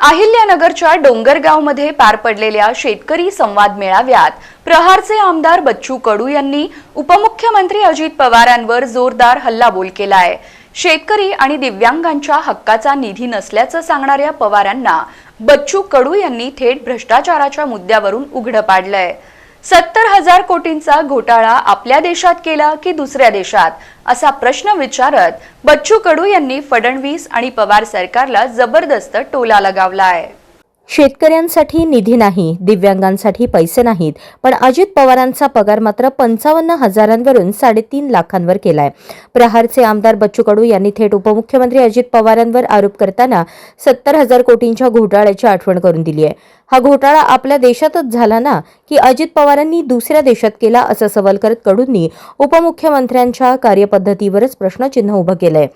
अहिल्यानगरच्या डोंगरगावमध्ये पार पडलेल्या शेतकरी संवाद मेळाव्यात प्रहारचे आमदार बच्चू कडू यांनी उपमुख्यमंत्री अजित पवारांवर जोरदार हल्लाबोल केलाय. शेतकरी आणि दिव्यांगांच्या हक्काचा निधी नसल्याचं सांगणाऱ्या पवारांना बच्चू कडू यांनी थेट भ्रष्टाचाराच्या मुद्द्यावरून उघडं पाडलंय. सत्तर हजार कोटींचा घोटाळा आपल्या देशात केला की दुसऱ्या देशात? असा प्रश्न विचारत बच्चू कडू यांनी फडणवीस आणि पवार सरकारला जबरदस्त टोला लगावला आहे शेतकऱ्यांसाठी निधी नाही दिव्यांगांसाठी पैसे नाहीत पण अजित पवारांचा पगार मात्र पंचावन्न हजारांवरून साडेतीन लाखांवर केलाय. प्रहारचे आमदार बच्चू कडू यांनी थेट उपमुख्यमंत्री अजित पवारांवर आरोप करताना सत्तर हजार कोटींच्या घोटाळ्याची आठवण करून दिली आहे हा घोटाळा आपल्या देशातच झाला ना की अजित पवारांनी दुसऱ्या देशात केला असा सवाल करत कडूंनी उपमुख्यमंत्र्यांच्या कार्यपद्धतीवरच प्रश्नचिन्ह उभं केलंय.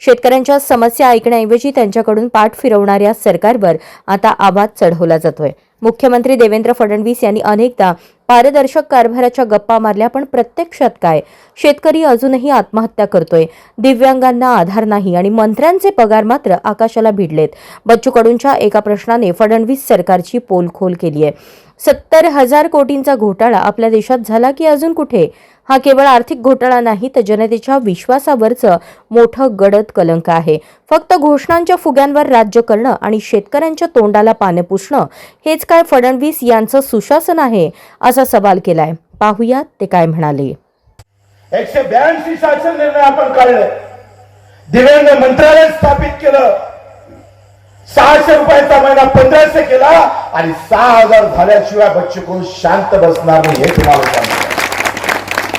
शेतकऱ्यांच्या समस्या ऐकण्याऐवजी त्यांच्याकडून पाठ फिरवणाऱ्या सरकारवर आता आवाज चढवला जातोय. मुख्यमंत्री देवेंद्र फडणवीस यांनी अनेकदा पारदर्शक कारभाराच्या गप्पा मारल्या पण प्रत्यक्षात काय? शेतकरी अजूनही आत्महत्या करतोय. दिव्यांगांना आधार नाही आणि मंत्र्यांचे पगार मात्र आकाशाला भिडलेत. बच्चू कडूंच्या एका प्रश्नाने फडणवीस सरकारची पोलखोल केली आहे सत्तर हजार कोटींचा घोटाळा आपल्या देशात झाला की अजून कुठे? हा केवळ आर्थिक घोटाळा नाही तर जनतेच्या विश्वासावरचं मोठं गडद कलंक आहे. फक्त घोषणांच्या फुग्यांवर राज्य करणं आणि शेतकऱ्यांच्या तोंडाला पानं पुसणं हेच काय फडणवीस यांचं सुशासन आहे असा सवाल केलाय. पाहुयात ते काय म्हणाले. एकशे ब्याऐंशी शासन निर्णय आपण काढले. दिव्यांग मंत्रालय स्थापित केलं. सहाशे रुपयाचा महिना पंधराशे केला आणि सहा हजार झाल्याशिवाय बच्चे कोण शांत बसणार नाही हे तुम्हाला सांगतो.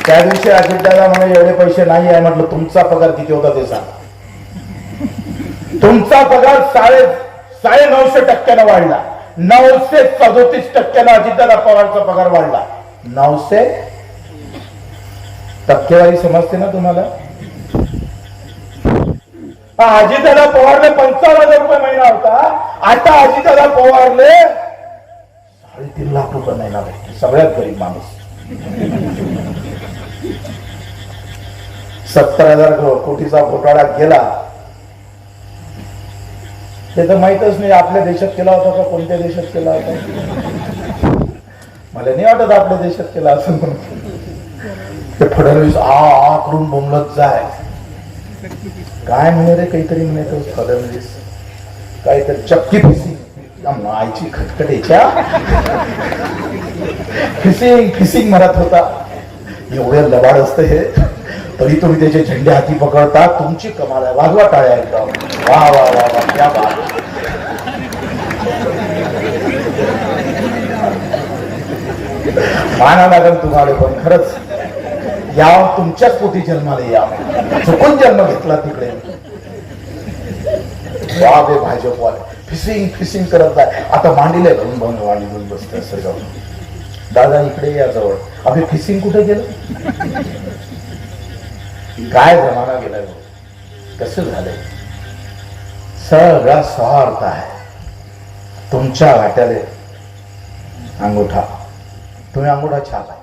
त्या दिवशी अजितदादा म्हणे एवढे पैसे नाही आहे. म्हटलं तुमचा पगार किती होता ते सांग. तुमचा पगार साडे साडे नऊशे टक्क्यानं वाढला. नऊशे सदोतीस टक्क्यानं अजितदादा पवारचा पगार वाढला. नऊशे टक्केवारी समजते ना तुम्हाला? अजितदादा पवारले पंचावन्न हजार रुपये महिना होता. आता अजितदादा पवारले साडेतीन लाख रुपये महिना भेटते सगळ्यात गरीब माणूस. सत्तर हजार कोटीचा घोटाळा गेला ते तर माहितच नाही आपल्या देशात केला होता का कोणत्या देशात केला होता? मला नाही वाटत आपल्या देशात केला असं म्हणून. ते फडणवीस आ आ करून बोंबलत जाय. काय म्हणे रे काहीतरी म्हणे तो फडणवीस. काहीतरी चक्की फिसिंग मायची खटखटेच्या फिसिंग फिसिंग म्हणत होता. एवढं लबाड असतं हे. तरी तुम्ही त्याचे झेंडे हाती पकडता तुमची कमाल आहे. वाजवा टाळ्या एकदम. वा वा वा वा. क्या बात. माना लागल तुम्हाला पण खरंच या तुमच्याच पोटी जन्माला या. चुकून जन्म घेतला तिकडे. वा बे भाजपवाले फिसिंग फिसिंग करत जाय आता मांडीले भंग भंग वाणी घेऊन बसते जाऊन दादा इकडे या जवळ. आम्ही फिसिंग कुठे गेलो? काय जमाना गेलाय हो? कसं झालंय? सगळा स्वार्थ आहे. तुमच्या वाट्याले अंगुठा. तुम्ही अंगुठा छाप आहे.